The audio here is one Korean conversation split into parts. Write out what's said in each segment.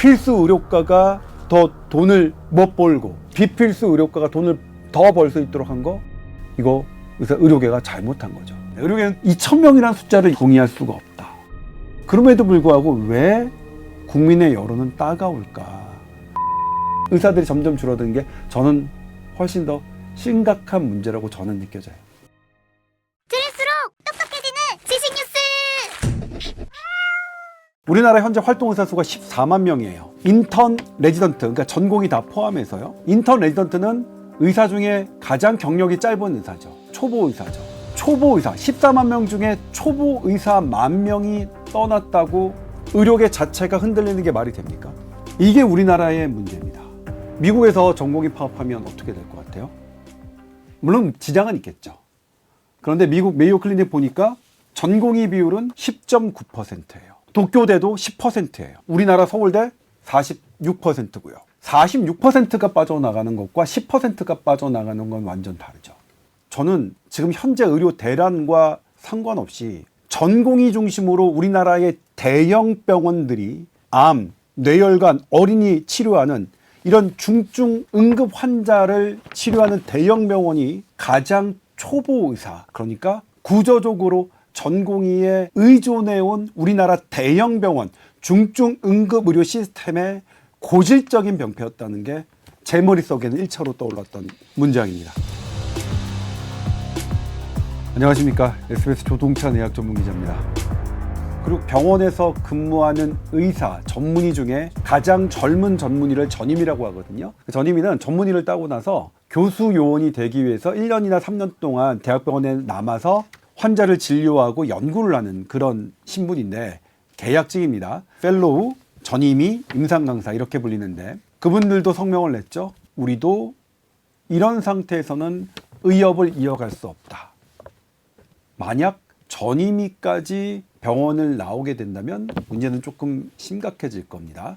필수 의료과가 더 돈을 못 벌고 비필수 의료과가 돈을 더 벌 수 있도록 한 거 이거 의사 의료계가 잘못한 거죠. 의료계는 2천 명이라는 숫자를 동의할 수가 없다. 그럼에도 불구하고 왜 국민의 여론은 따가울까? 의사들이 점점 줄어드는 게 저는 훨씬 더 심각한 문제라고 저는 느껴져요. 우리나라 현재 활동 의사 수가 14만 명이에요. 인턴 레지던트, 그러니까 전공이 다 포함해서요. 인턴 레지던트는 의사 중에 가장 경력이 짧은 의사죠. 초보 의사죠. 초보 의사 14만 명 중에 초보 의사 만 명이 떠났다고 의료계 자체가 흔들리는 게 말이 됩니까? 이게 우리나라의 문제입니다. 미국에서 전공의 파업하면 어떻게 될 것 같아요? 물론 지장은 있겠죠. 그런데 미국 메이오 클리닉 보니까 전공의 비율은 10.9%예요. 도쿄대도 10%예요. 우리나라 서울대 46%고요. 46%가 빠져나가는 것과 10%가 빠져나가는 건 완전 다르죠. 저는 지금 현재 의료 대란과 상관없이 전공의 중심으로 우리나라의 대형 병원들이 암, 뇌혈관, 어린이 치료하는 이런 중증 응급 환자를 치료하는 대형 병원이 가장 초보 의사, 그러니까 구조적으로 전공의에 의존해온 우리나라 대형 병원, 중증 응급 의료 시스템의 고질적인 병폐였다는 게 제 머릿속에는 일차로 떠올랐던 문장입니다. 안녕하십니까. SBS 조동찬 의학 전문 기자입니다. 그리고 병원에서 근무하는 의사, 전문의 중에 가장 젊은 전문의를 전임이라고 하거든요. 그 전임의는 전문의를 따고 나서 교수 요원이 되기 위해서 1년이나 3년 동안 대학병원에 남아서 환자를 진료하고 연구를 하는 그런 신분인데 계약직입니다. 펠로우, 전임의, 임상 강사 이렇게 불리는데 그분들도 성명을 냈죠. 우리도 이런 상태에서는 의협을 이어갈 수 없다. 만약 전임의까지 병원을 나오게 된다면 문제는 조금 심각해질 겁니다.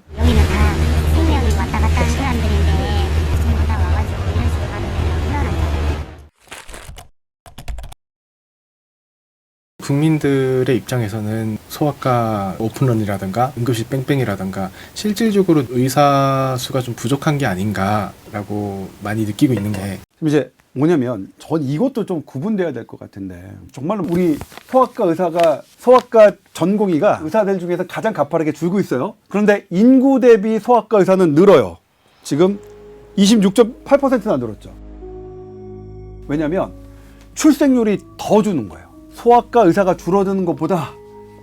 국민들의 입장에서는 소아과 오픈런이라든가 응급실 뺑뺑이라든가 실질적으로 의사 수가 좀 부족한 게 아닌가라고 많이 느끼고 있는 게 이제 뭐냐면 전 이것도 좀 구분돼야 될 것 같은데 정말로 우리 소아과 의사가 소아과 전공의가 의사들 중에서 가장 가파르게 줄고 있어요. 그런데 인구 대비 소아과 의사는 늘어요. 지금 26.8%나 늘었죠. 왜냐하면 출생률이 더 주는 거예요. 소아과 의사가 줄어드는 것보다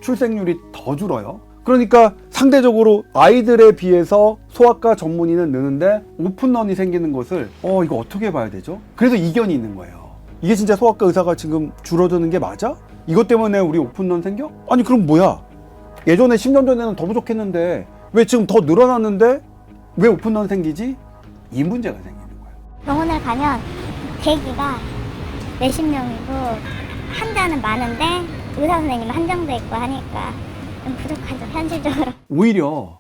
출생률이 더 줄어요. 그러니까 상대적으로 아이들에 비해서 소아과 전문의는 느는데 오픈런이 생기는 것을 어 이거 어떻게 봐야 되죠? 그래서 이견이 있는 거예요. 이게 진짜 소아과 의사가 지금 줄어드는 게 맞아? 이것 때문에 우리 오픈런 생겨? 아니 그럼 뭐야? 예전에 10년 전에는 더 부족했는데 왜 지금 더 늘어났는데 왜 오픈런 생기지? 이 문제가 생기는 거예요. 병원을 가면 대기가 몇십 명이고 환자는 많은데 의사 선생님은 한정돼 있고 하니까 좀 부족하죠 현실적으로. 오히려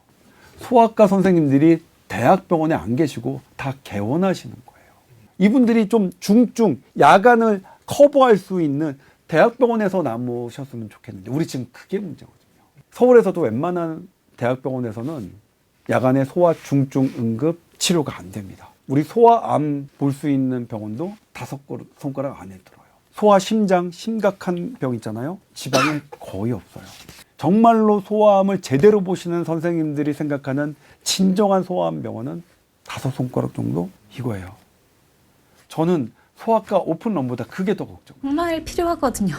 소아과 선생님들이 대학병원에 안 계시고 다 개원하시는 거예요. 이분들이 좀 중증 야간을 커버할 수 있는 대학병원에서 남으셨으면 좋겠는데 우리 지금 그게 문제거든요. 서울에서도 웬만한 대학병원에서는 야간에 소아 중증 응급 치료가 안 됩니다. 우리 소아암 볼 수 있는 병원도 다섯 걸- 손가락 안에 들어요. 소아 심장 심각한 병 있잖아요. 지방에 거의 없어요. 정말로 소아암을 제대로 보시는 선생님들이 생각하는 진정한 소아암 병원은 다섯 손가락 정도 이거예요. 저는 소아과 오픈 런보다 그게 더 걱정. 정말 필요하거든요.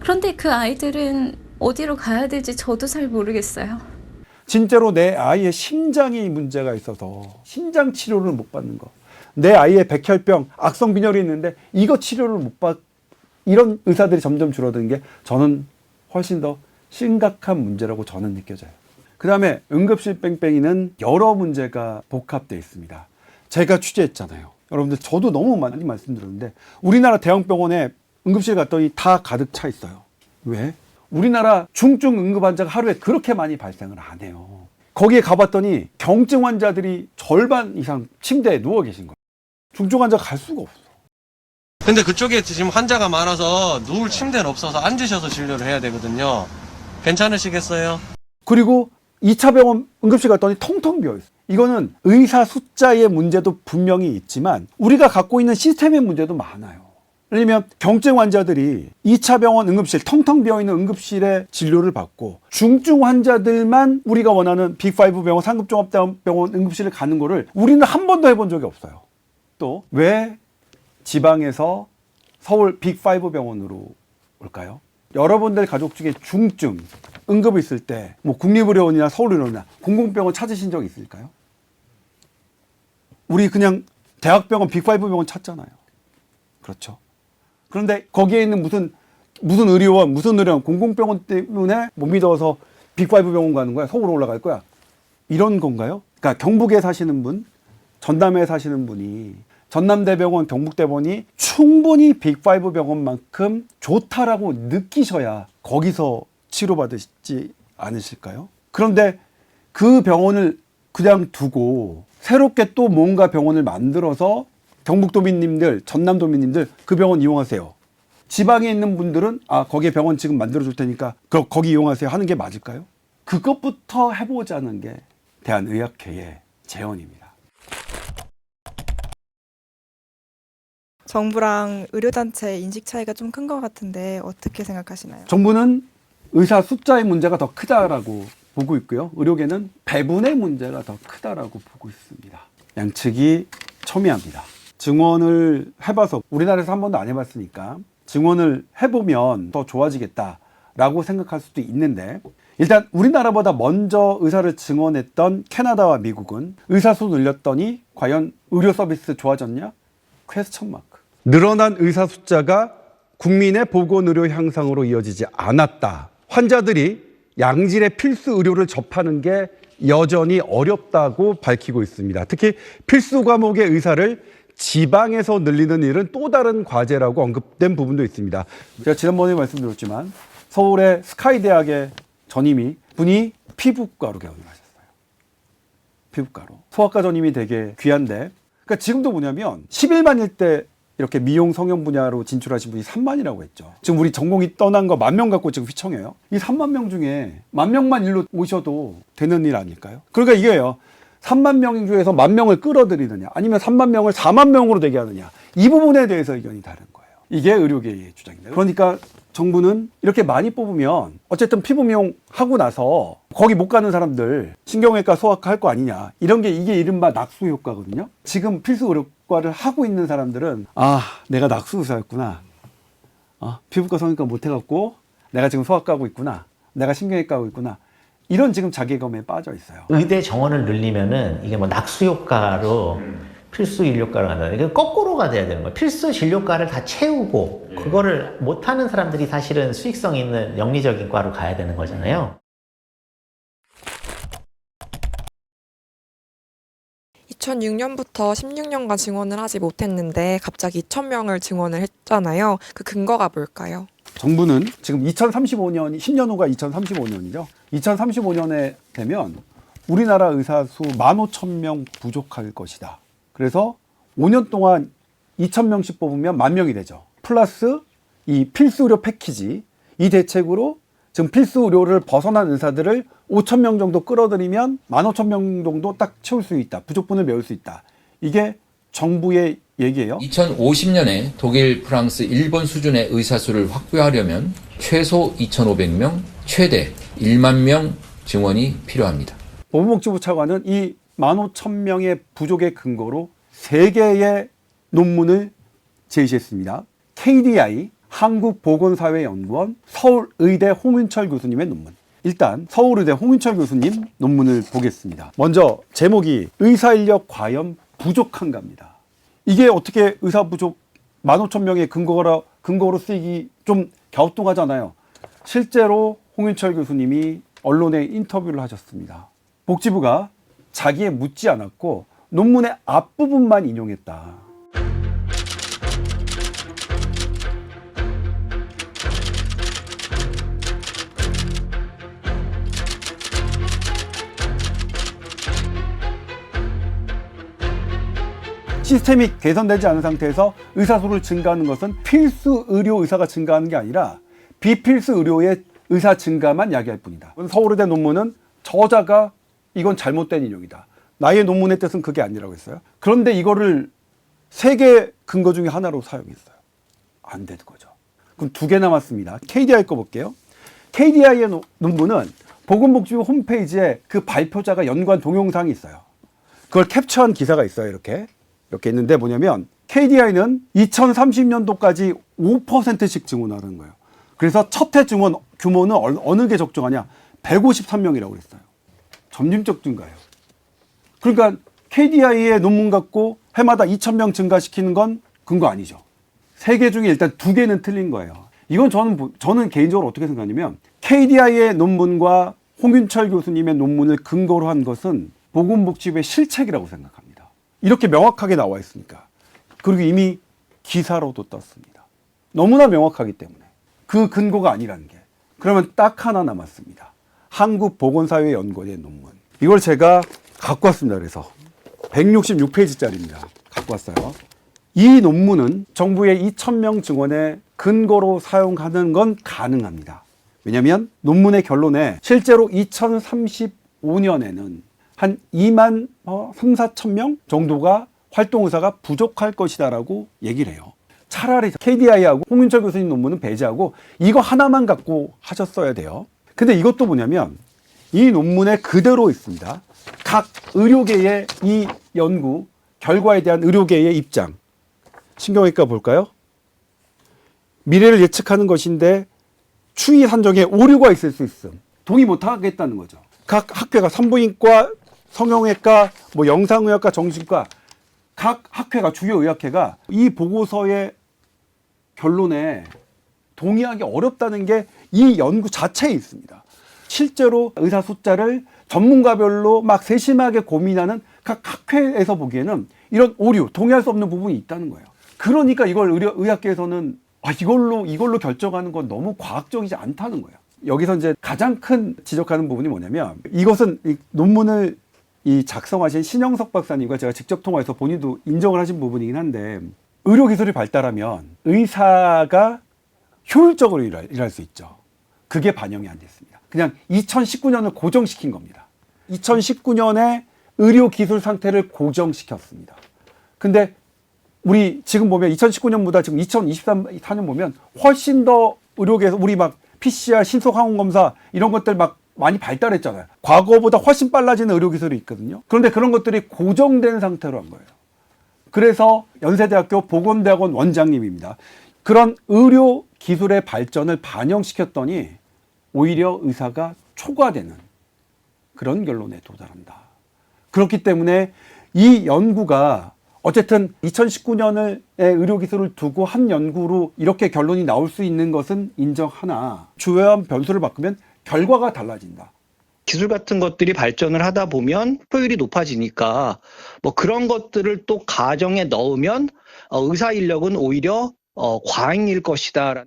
그런데 그 아이들은 어디로 가야 될지 저도 잘 모르겠어요. 진짜로 내 아이의 심장이 문제가 있어서 심장 치료를 못 받는 거. 내 아이의 백혈병, 악성 빈혈이 있는데 이거 치료를 못 받, 이런 의사들이 점점 줄어드는 게 저는 훨씬 더 심각한 문제라고 저는 느껴져요. 그 다음에 응급실 뺑뺑이는 여러 문제가 복합되어 있습니다. 제가 취재했잖아요. 여러분들 저도 너무 많이 말씀드렸는데 우리나라 대형병원에 응급실 갔더니 다 가득 차 있어요. 왜? 우리나라 중증 응급 환자가 하루에 그렇게 많이 발생을 안 해요. 거기에 가봤더니 경증 환자들이 절반 이상 침대에 누워 계신 거예요. 중증 환자 갈 수가 없어. 근데 그쪽에 지금 환자가 많아서 누울 침대는 없어서 앉으셔서 진료를 해야 되거든요. 괜찮으시겠어요? 그리고 2차 병원 응급실 갔더니 텅텅 비어 있어. 이거는 의사 숫자의 문제도 분명히 있지만 우리가 갖고 있는 시스템의 문제도 많아요. 들면 경증 환자들이 2차 병원 응급실 텅텅 비어 있는 응급실에 진료를 받고 중증 환자들만 우리가 원하는 빅5 병원 상급종합병원 응급실을 가는 거를 우리는 한 번도 해본 적이 없어요. 또 왜 지방에서 서울 빅5 병원으로 올까요? 여러분들 가족 중에 중증 응급 있을 때 뭐 국립의료원이나 서울의료원이나 공공병원 찾으신 적 있을까요? 우리 그냥 대학병원 빅5 병원 찾잖아요. 그렇죠. 그런데 거기에 있는 무슨 무슨 의료원, 무슨 의료원, 공공병원 때문에 못 믿어서 빅5 병원 가는 거야. 서울 올라갈 거야. 이런 건가요? 그러니까 경북에 사시는 분, 전남에 사시는 분이 전남대병원, 경북대병원이 충분히 빅5 병원만큼 좋다라고 느끼셔야 거기서 치료받으시지 않으실까요? 그런데 그 병원을 그냥 두고 새롭게 또 뭔가 병원을 만들어서 경북도민님들, 전남도민님들 그 병원 이용하세요. 지방에 있는 분들은 아 거기에 병원 지금 만들어 줄 테니까 그, 거기 이용하세요 하는 게 맞을까요? 그것부터 해보자는 게 대한의학회의 제언입니다. 정부랑 의료단체 인식 차이가 좀 큰 것 같은데 어떻게 생각하시나요? 정부는 의사 숫자의 문제가 더 크다라고 보고 있고요. 의료계는 배분의 문제가 더 크다라고 보고 있습니다. 양측이 첨예합니다. 증원을 해봐서 우리나라에서 한 번도 안 해봤으니까 증원을 해보면 더 좋아지겠다라고 생각할 수도 있는데 일단 우리나라보다 먼저 의사를 증원했던 캐나다와 미국은 의사 수 늘렸더니 과연 의료 서비스 좋아졌냐? 퀘스천 마크. 늘어난 의사 숫자가 국민의 보건 의료 향상으로 이어지지 않았다. 환자들이 양질의 필수 의료를 접하는 게 여전히 어렵다고 밝히고 있습니다. 특히 필수 과목의 의사를 지방에서 늘리는 일은 또 다른 과제라고 언급된 부분도 있습니다. 제가 지난번에 말씀드렸지만 서울의 스카이 대학의 전임이 분이 피부과로 개원을 하셨어요. 피부과로. 소아과 전임이 되게 귀한데 그러니까 지금도 뭐냐면 11만일 때 이렇게 미용 성형 분야로 진출하신 분이 3만이라고 했죠. 지금 우리 전공이 떠난 거 만 명 갖고 지금 휘청해요. 이 3만 명 중에 만 명만 일로 오셔도 되는 일 아닐까요? 그러니까 이게요. 3만 명 중에서 만 명을 끌어들이느냐, 아니면 3만 명을 4만 명으로 되게 하느냐, 이 부분에 대해서 의견이 다른 거예요. 이게 의료계의 주장입니다. 그러니까 정부는 이렇게 많이 뽑으면 어쨌든 피부 미용 하고 나서 거기 못 가는 사람들 신경외과 소아과 할 거 아니냐 이런 게 이게 이른바 낙수 효과거든요. 지금 필수 의료 과를 하고 있는 사람들은 아 내가 낙수 의사였구나. 아, 피부과 성형과 못 해갖고 내가 지금 소아과 하고 있구나. 내가 신경외과 하고 있구나. 이런 지금 자괴감에 빠져 있어요. 의대 정원을 늘리면은 이게 뭐 낙수 효과로 필수 진료과를 간다. 이게 거꾸로가 돼야 되는 거예요. 필수 진료과를 다 채우고 그거를 못하는 사람들이 사실은 수익성 있는 영리적인 과로 가야 되는 거잖아요. 2006년부터 16년간 증원을 하지 못했는데 갑자기 2,000명을 증원을 했잖아요. 그 근거가 뭘까요? 정부는 지금 2035년, 10년 후가 2035년이죠. 2035년에 되면 우리나라 의사 수 15,000명 부족할 것이다. 그래서 5년 동안 2,000명씩 뽑으면 만 명이 되죠. 플러스 이 필수 의료 패키지, 이 대책으로 지금 필수 의료를 벗어난 의사들을 5,000명 정도 끌어들이면 15,000명 정도 딱 채울 수 있다. 부족분을 메울 수 있다. 이게 정부의 얘기예요. 2050년에 독일, 프랑스, 일본 수준의 의사 수를 확보하려면 최소 2,500명, 최대 1만 명 증원이 필요합니다. 보건복지부 차관은 이 15,000명의 부족의 근거로 세 개의 논문을 제시했습니다. KDI 한국보건사회연구원 서울의대 홍윤철 교수님의 논문. 일단 서울의대 홍윤철 교수님 논문을 보겠습니다. 먼저 제목이 의사 인력 과연 부족한가입니다. 이게 어떻게 의사 부족 15,000명의 근거로, 근거로 쓰이기 좀 갸우뚱하잖아요. 실제로 홍윤철 교수님이 언론에 인터뷰를 하셨습니다. 복지부가 자기에 묻지 않았고 논문의 앞부분만 인용했다. 시스템이 개선되지 않은 상태에서 의사 수를 증가하는 것은 필수 의료 의사가 증가하는 게 아니라 비필수 의료의 의사 증가만 야기할 뿐이다. 서울의대 논문은 저자가 이건 잘못된 인용이다. 나의 논문의 뜻은 그게 아니라고 했어요. 그런데 이거를 세 개 근거 중에 하나로 사용했어요. 안 되는 거죠. 그럼 두 개 남았습니다. KDI 거 볼게요. KDI의 논문은 보건복지부 홈페이지에 그 발표자가 연관 동영상이 있어요. 그걸 캡처한 기사가 있어요. 이렇게. 이렇게 있는데 뭐냐면 KDI는 2030년도까지 5%씩 증원하는 거예요. 그래서 첫 해 증원 규모는 어느- 게 적정하냐? 153명이라고 그랬어요. 점진적 증가예요. 그러니까 KDI의 논문 갖고 해마다 2,000명 증가시키는 건 근거 아니죠. 세 개 중에 일단 두 개는 틀린 거예요. 이건 저는, 보- 저는 개인적으로 어떻게 생각하냐면 KDI의 논문과 홍윤철 교수님의 논문을 근거로 한 것은 보건복지부의 실책이라고 생각합니다. 이렇게 명확하게 나와 있으니까. 그리고 이미 기사로도 떴습니다. 너무나 명확하기 때문에. 그 근거가 아니라는 게. 그러면 딱 하나 남았습니다. 한국보건사회연구원의 논문. 이걸 제가 갖고 왔습니다. 그래서 166페이지짜리입니다. 갖고 왔어요. 이 논문은 정부의 2,000명 증원에 근거로 사용하는 건 가능합니다. 왜냐하면 논문의 결론에 실제로 2035년에는 한 2만 어, 3, 4천 명 정도가 활동 의사가 부족할 것이다라고 얘기를 해요. 차라리 KDI하고 홍윤철 교수님 논문은 배제하고 이거 하나만 갖고 하셨어야 돼요. 근데 이것도 뭐냐면 이 논문에 그대로 있습니다. 각 의료계의 이 연구 결과에 대한 의료계의 입장. 신경외과 볼까요? 미래를 예측하는 것인데 추이 산정에 오류가 있을 수 있음. 동의 못 하겠다는 거죠. 각 학회가 산부인과, 성형외과, 뭐 영상의학과, 정신과 각 학회가 주요 의학회가 이 보고서의 결론에 동의하기 어렵다는 게 이 연구 자체에 있습니다. 실제로 의사 숫자를 전문가별로 막 세심하게 고민하는 각 학회에서 보기에는 이런 오류, 동의할 수 없는 부분이 있다는 거예요. 그러니까 이걸 의료, 의학계에서는 아, 이걸로, 이걸로 결정하는 건 너무 과학적이지 않다는 거예요. 여기서 이제 가장 큰 지적하는 부분이 뭐냐면 이것은 이 논문을 이 작성하신 신영석 박사님과 제가 직접 통화해서 본인도 인정을 하신 부분이긴 한데 의료 기술이 발달하면 의사가 효율적으로 일할, 일할 수 있죠. 그게 반영이 안 됐습니다. 그냥 2019년을 고정시킨 겁니다. 2019년에 의료 기술 상태를 고정시켰습니다. 근데 우리 지금 보면 2019년보다 지금 2024년 보면 훨씬 더 의료계에서 우리 막 PCR 신속 항원 검사 이런 것들 막 많이 발달했잖아요. 과거보다 훨씬 빨라지는 의료 기술이 있거든요. 그런데 그런 것들이 고정된 상태로 한 거예요. 그래서 연세대학교 보건대학원 원장님입니다. 그런 의료 기술의 발전을 반영시켰더니 오히려 의사가 초과되는 그런 결론에 도달한다. 그렇기 때문에 이 연구가 어쨌든 2019년의 의료기술을 두고 한 연구로 이렇게 결론이 나올 수 있는 것은 인정하나 주요한 변수를 바꾸면 결과가 달라진다. 기술 같은 것들이 발전을 하다 보면 효율이 높아지니까 뭐 그런 것들을 또 가정에 넣으면 어, 의사 인력은 오히려 어, 과잉일 것이다.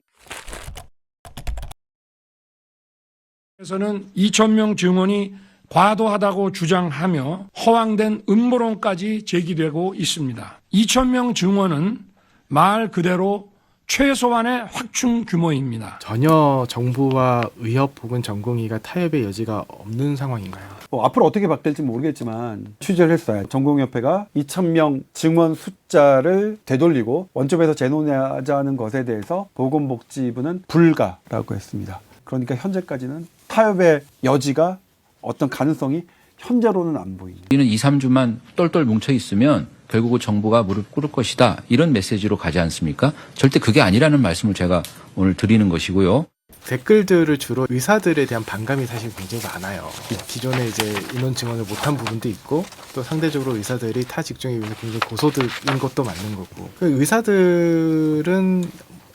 에서는 2,000명 증원이 과도하다고 주장하며 허황된 음모론까지 제기되고 있습니다. 2,000명 증원은 말 그대로 최소한의 확충 규모입니다. 전혀 정부와 의협 혹은 전공의가 타협의 여지가 없는 상황인가요? 뭐 앞으로 어떻게 바뀔지 모르겠지만 취재를 했어요. 전공협회가 2,000명 증원 숫자를 되돌리고 원점에서 재논하자는 것에 대해서 보건복지부는 불가라고 했습니다. 그러니까 현재까지는 타협의 여지가 어떤 가능성이 현재로는 안 보입니다. 우리는 2, 3주만 똘똘 뭉쳐 있으면 결국은 정부가 무릎 꿇을 것이다. 이런 메시지로 가지 않습니까? 절대 그게 아니라는 말씀을 제가 오늘 드리는 것이고요. 댓글들을 주로 의사들에 대한 반감이 사실 굉장히 많아요. 기존에 이제 인원 증원을 못한 부분도 있고 또 상대적으로 의사들이 타 직종에 비해서 굉장히 고소득인 것도 맞는 거고 그 의사들은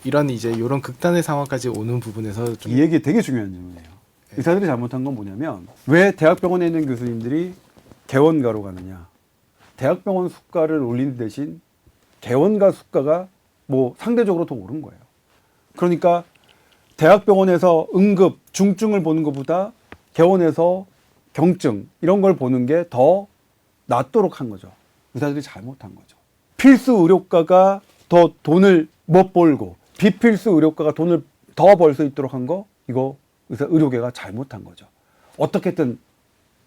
이런 이제 이런 극단의 상황까지 오는 부분에서 좀 이 얘기 되게 중요한 질문이에요. 의사들이 잘못한 건 뭐냐면 왜 대학병원에 있는 교수님들이 개원가로 가느냐? 대학병원 수가를 올리는 대신 개원가 수가가 뭐 상대적으로 더 오른 거예요. 그러니까 대학병원에서 응급 중증을 보는 것보다 개원에서 경증 이런 걸 보는 게 더 낫도록 한 거죠. 의사들이 잘못한 거죠. 필수 의료과가 더 돈을 못 벌고 비필수 의료과가 돈을 더 벌 수 있도록 한 거 이거 의사 의료계가 잘못한 거죠. 어떻게든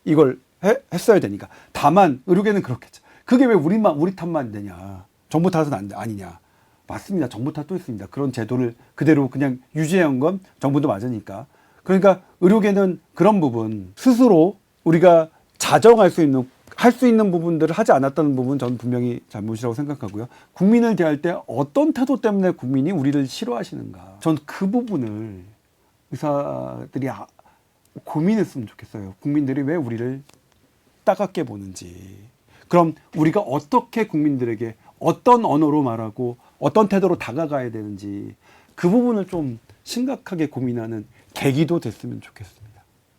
이걸 해- 했어야 되니까. 다만 의료계는 그렇겠죠. 그게 왜 우리만 우리 탓만 되냐? 정부 탓은 안, 아니냐? 맞습니다. 정부 탓도 있습니다. 그런 제도를 그대로 그냥 유지한 건 정부도 맞으니까. 그러니까 의료계는 그런 부분 스스로 우리가 자정할 수 있는 할 수 있는 부분들을 하지 않았다는 부분 저는 분명히 잘못이라고 생각하고요. 국민을 대할 때 어떤 태도 때문에 국민이 우리를 싫어하시는가? 전 그 부분을 의사들이 아- 고민했으면 좋겠어요. 국민들이 왜 우리를 따갑게 보는지. 그럼 우리가 어떻게 국민들에게 어떤 언어로 말하고 어떤 태도로 다가가야 되는지 그 부분을 좀 심각하게 고민하는 계기도 됐으면 좋겠습니다.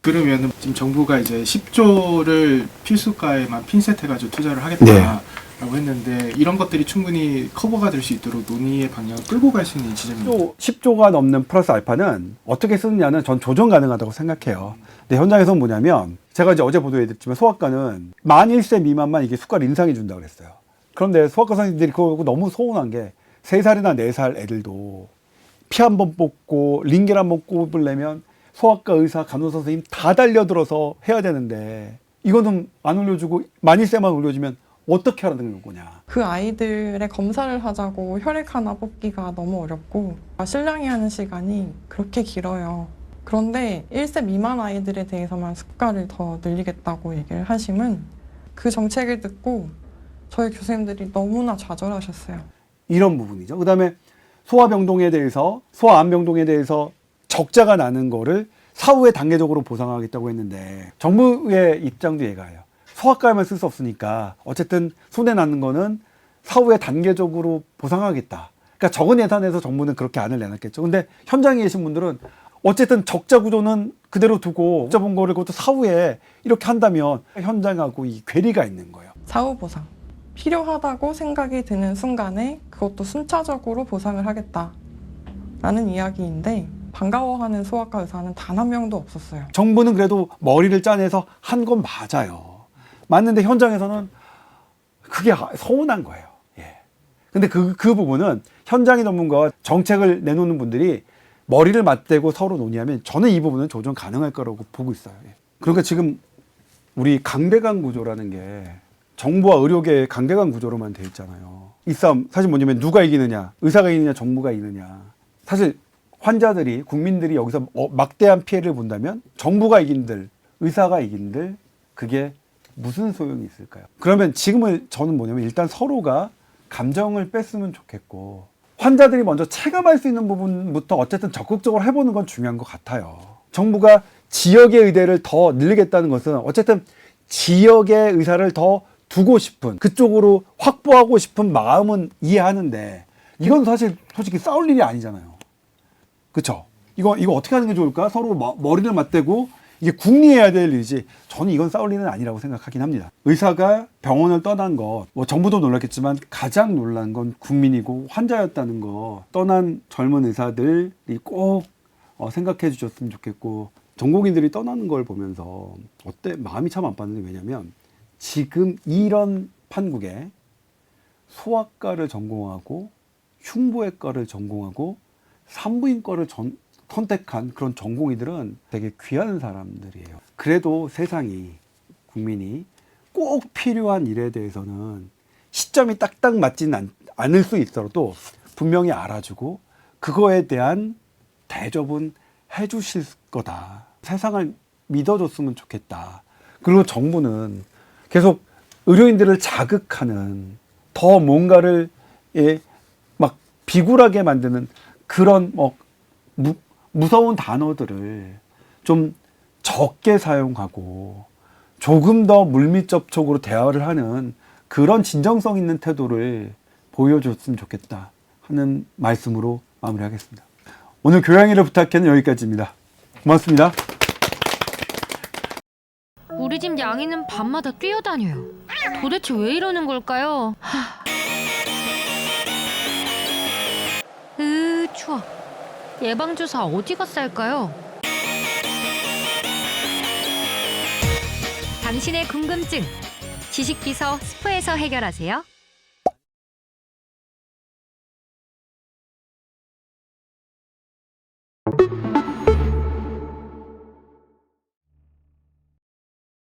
그러면은 지금 정부가 이제 10조를 필수가에만 핀셋해가지고 투자를 하겠다 라고 했는데 이런 것들이 충분히 커버가 될 수 있도록 논의의 방향을 끌고 갈 수 있는 지점입니다. 10조, 10조 가 넘는 플러스 알파는 어떻게 쓰느냐는 전 조정 가능하다고 생각해요. 근데 현장에서는 뭐냐면 제가 이제 어제 보도해드렸지만 소아과는 만 1세 미만만 이게 수가를 인상해 준다고 그랬어요. 그런데 소아과 선생님들이 그거 너무 서운한 게 3살이나 4살 애들도 피 한 번 뽑고 링겔 한번 꼽으려면 소아과 의사, 간호사 선생님 다 달려들어서 해야 되는데 이거는 안 올려주고 만 1세만 올려주면 어떻게 하라는 거냐. 그 아이들의 검사를 하자고 혈액 하나 뽑기가 너무 어렵고 실랑이 하는 시간이 그렇게 길어요. 그런데 1세 미만 아이들에 대해서만 숫가를 더 늘리겠다고 얘기를 하심은 그 정책을 듣고 저희 교수님들이 너무나 좌절하셨어요. 이런 부분이죠. 그다음에 소아병동에 대해서 소아암병동에 대해서 적자가 나는 거를 사후에 단계적으로 보상하겠다고 했는데 정부의 입장도 얘가요. 소아과에만 쓸 수 없으니까 어쨌든 손해 나는 거는 사후에 단계적으로 보상하겠다. 그러니까 적은 예산에서 정부는 그렇게 안을 내놨겠죠. 근데 현장에 계신 분들은 어쨌든 적자 구조는 그대로 두고 적자 본 거를 그것도 사후에 이렇게 한다면 현장하고 이 괴리가 있는 거예요. 사후 보상. 필요하다고 생각이 드는 순간에 그것도 순차적으로 보상을 하겠다. 라는 이야기인데 반가워하는 소아과 의사는 단 한 명도 없었어요. 정부는 그래도 머리를 짜내서 한 건 맞아요. 맞는데 현장에서는 그게 서운한 거예요. 예. 근데 그, 그 부분은 현장의 전문가와 정책을 내놓는 분들이 머리를 맞대고 서로 논의하면 저는 이 부분은 조정 가능할 거라고 보고 있어요. 예. 그러니까 지금 우리 강대강 구조라는 게 정부와 의료계의 강대강 구조로만 돼 있잖아요. 이 싸움 사실 뭐냐면 누가 이기느냐, 의사가 이기느냐, 정부가 이기느냐. 사실 환자들이 국민들이 여기서 어, 막대한 피해를 본다면 정부가 이긴들, 의사가 이긴들 그게 무슨 소용이 있을까요? 그러면 지금은 저는 뭐냐면 일단 서로가 감정을 뺐으면 좋겠고 환자들이 먼저 체감할 수 있는 부분부터 어쨌든 적극적으로 해보는 건 중요한 것 같아요. 정부가 지역의 의대를 더 늘리겠다는 것은 어쨌든 지역의 의사를 더 두고 싶은 그쪽으로 확보하고 싶은 마음은 이해하는데 이건 사실 솔직히 싸울 일이 아니잖아요. 그쵸? 이거, 이거 어떻게 하는 게 좋을까? 서로 머- 머리를 맞대고 이게 궁리해야 될 일이지. 저는 이건 싸울 일은 아니라고 생각하긴 합니다. 의사가 병원을 떠난 것, 뭐 정부도 놀랐겠지만 가장 놀란 건 국민이고 환자였다는 거. 떠난 젊은 의사들이 꼭 어, 생각해 주셨으면 좋겠고 전공인들이 떠나는 걸 보면서 어때? 마음이 참안 빠는데 왜냐면 지금 이런 판국에 소아과를 전공하고 흉부외과를 전공하고 산부인과를 전, 선택한 그런 전공의들은 되게 귀한 사람들이에요. 그래도 세상이 국민이 꼭 필요한 일에 대해서는 시점이 딱딱 맞지는 않, 않을 수 있어도 분명히 알아주고 그거에 대한 대접은 해주실 거다. 세상을 믿어줬으면 좋겠다. 그리고 정부는 계속 의료인들을 자극하는 더 뭔가를 예, 막 비굴하게 만드는 그런 뭐 무, 무서운 단어들을 좀 적게 사용하고 조금 더 물밑 접촉으로 대화를 하는 그런 진정성 있는 태도를 보여줬으면 좋겠다 하는 말씀으로 마무리하겠습니다. 오늘 교양이를 부탁해는 여기까지입니다. 고맙습니다. 우리 집 양이는 밤마다 뛰어다녀요. 도대체 왜 이러는 걸까요? 하... 으, 추워. 예방주사 어디가 쌀까요? 당신의 궁금증 지식비서 스포에서 해결하세요.